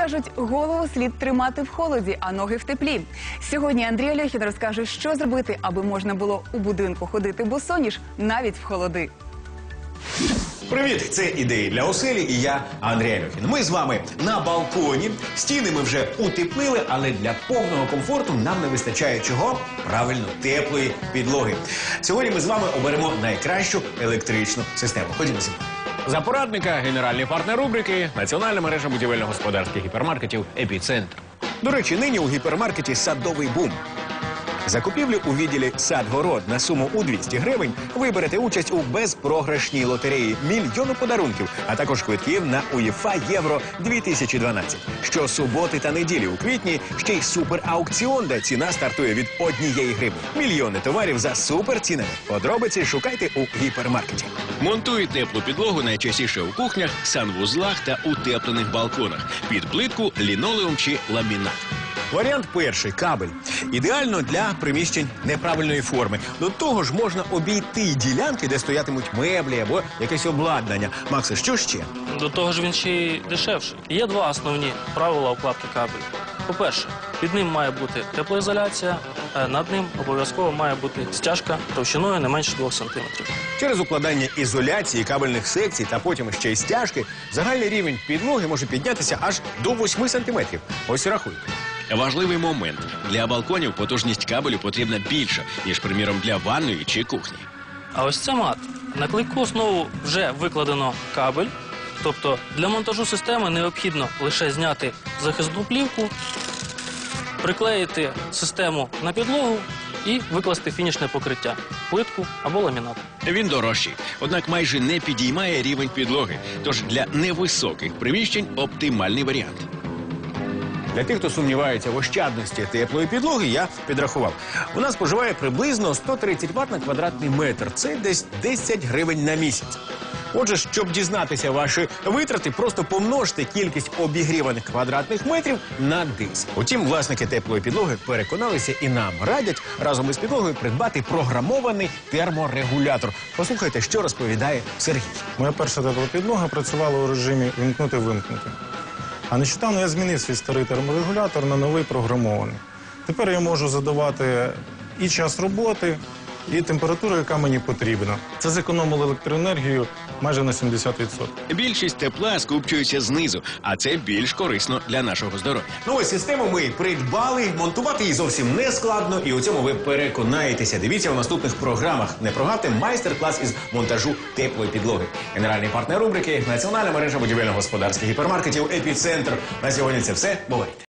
кажуть, голову слід тримати в холоді, а ноги в теплі. Сьогодні Андрій Альохін розкаже, що зробити, аби можна було у будинку ходити босоніж навіть в холоди. Привіт, це ідеї для оселі і я Андрій Альохін. Ми з вами на балконі. Стіни ми вже утеплили, але для повного комфорту нам не вистачає чого? Правильно, теплої підлоги. Сьогодні ми з вами оберемо найкращу електричну систему. Ходімо зі мною. За порадника генеральний партнер рубрики Національна мережа будівельно-господарських гіпермаркетів Епіцентр. До речі, нині у гіпермаркеті садовий бум. За купівлю у відділі сад-город на суму у 200 гривень ви берете участь у безпрограшній лотереї мільйону подарунків, а також квитків на УЄФА Євро 2012. Щосуботи та неділі у квітні ще й супераукціон, де ціна стартує від однієї гривні. Мільйони товарів за суперцінами. Подробиці шукайте у гіпермаркеті. Монтують теплу підлогу найчастіше у кухнях, санвузлах та утеплених балконах. Під плитку, лінолеум чи ламінат. Варіант перший кабель. Ідеально для приміщень неправильної форми. До того ж можна обійти ділянки, де стоятимуть меблі або якесь обладнання. Максе, що ще? До того ж він ще й дешевший. Є два основні правила укладки кабелю. По-перше, під ним має бути теплоізоляція, а над ним обов'язково має бути стяжка товщиною не менше 2 см. Через укладання ізоляції кабельних секцій та потім ще й стяжки, загальний рівень підлоги може піднятися аж до 8 сантиметрів. Ось і рахуйте. Важливий момент для балконів потужність кабелю потрібна більша, ніж, приміром, для ванної чи кухні. А ось це мат. На клейку основу вже викладено кабель. Тобто для монтажу системи необхідно лише зняти захисну плівку, приклеїти систему на підлогу і викласти фінішне покриття плитку або ламінат. Він дорожчий, однак майже не підіймає рівень підлоги. Тож для невисоких приміщень оптимальний варіант. Для тих, хто сумнівається в ощадності теплої підлоги, я підрахував. Вона споживає приблизно 130 Вт на квадратний метр. Це десь 10 гривень на місяць. Отже, щоб дізнатися ваші витрати, просто помножте кількість обігріваних квадратних метрів на 10. Утім, власники теплої підлоги переконалися і нам радять разом із підлогою придбати програмований терморегулятор. Послухайте, що розповідає Сергій. Моя перша тепла підлога працювала у режимі вимкнути-вимкнути. А нещодавно я змінив свій старий терморегулятор на новий програмований. Тепер я можу задавати і час роботи, і температуру, яка мені потрібна. Це зекономило електроенергію майже на 70%. Більшість тепла скупчується знизу, а це більш корисно для нашого здоров'я. Ну ось систему ми придбали. Монтувати її зовсім не складно, і у цьому ви переконаєтеся. Дивіться у наступних програмах. Не прогавте майстер-клас із монтажу теплої підлоги. Генеральний партнер рубрики Національна мережа будівельно-господарських гіпермаркетів Епіцентр. На сьогодні це все. Бувайте.